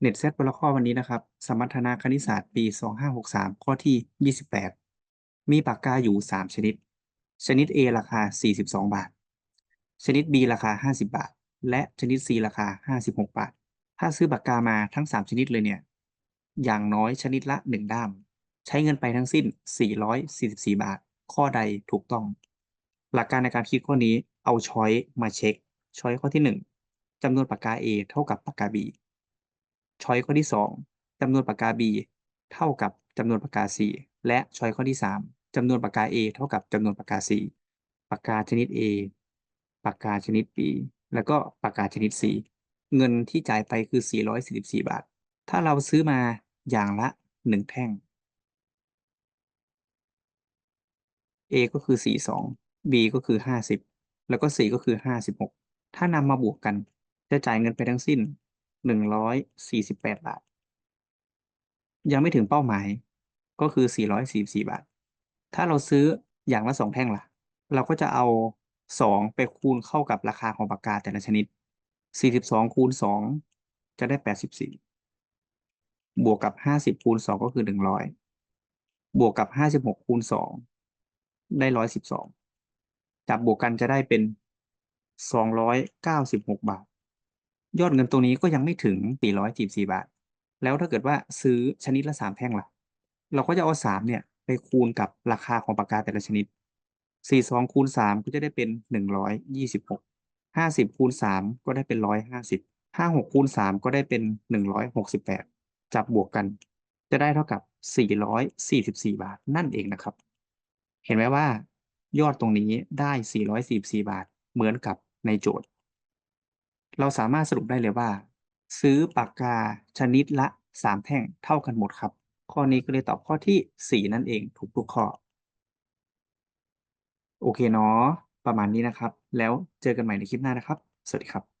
เน็ตแซดวลข้อวันนี้นะครับ สมรรถนะคณิตศาสตร์ปี 2563 ข้อที่ 28 มีปากกาอยู่ 3 ชนิด ชนิด A ราคา 42 บาท ชนิด B ราคา 50 บาท และชนิด C ราคา 56 บาท ถ้าซื้อปากกามาทั้ง 3 ชนิดเลยเนี่ย อย่างน้อยชนิดละ 1 ด้าม ใช้เงินไปทั้งสิ้น 444 บาท ข้อใดถูกต้อง หลักการในการคิดข้อนี้เอาช้อยมาเช็ค ช้อยข้อที่ 1จำนวนปากกา A เท่ากับปากกา B ช้อยข้อที่ 2จำนวนปากกา B เท่ากับจำนวนปากกา C และช้อยข้อที่ 3จำนวนปากกา A เท่ากับจำนวนปากกา C ปากกาชนิด A ปากกาชนิด B แล้วก็ปากกาชนิด C เงินที่จ่ายไปคือ 444 บาท ถ้าเราซื้อมาอย่างละ 1 แท่ง A ก็คือ 42 B ก็คือ 50 แล้วก็ C ก็คือ 56 ถ้านำมาบวกกัน จะจ่ายเงินไปทั้งสิ้น หนึ่งร้อยสี่สิบแปดบาท ยังไม่ถึงเป้าหมายก็คือสี่ร้อยสี่สี่บาท ถ้าเราซื้ออย่างละสองแท่งล่ะ เราก็จะเอาสองไปคูณเข้ากับราคาของปากกาแต่ละชนิดสี่สิบสองคูณสองจะได้แปดสิบสี่บวกกับห้าสิบคูณสองก็คือหนึ่งร้อยบวกกับห้าสิบหกคูณสองได้ร้อยสิบสองจับบวกกันจะได้เป็นสองร้อยเก้าสิบหกบาท ยอดเงินตรงนี้ก็ยังไม่ถึง 444 บาท แล้วถ้าเกิดว่าซื้อชนิดละ 3 แท่งล่ะ เราก็จะเอา 3 เนี่ย ไปคูณกับราคาของปากกาแต่ละชนิด 42 คูณ 3 ก็จะได้เป็น 126 50 คูณ 3 ก็ได้เป็น 150 56คูณ3ก็ได้เป็น 168 จับบวกกัน จะได้เท่ากับ 444 บาทนั่นเองนะครับ เห็นไหมว่า ยอดตรงนี้ได้ 444 บาท เหมือนกับในโจทย์ เราสามารถสรุปได้เลยว่า ซื้อปากกาชนิดละ 3 แท่งเท่ากันหมดครับ ข้อนี้ก็เลยตอบข้อที่ 4 นั่นเองถูกทุกข้อ โอเคเนาะประมาณนี้นะครับ แล้วเจอกันใหม่ในคลิปหน้านะครับ สวัสดีครับ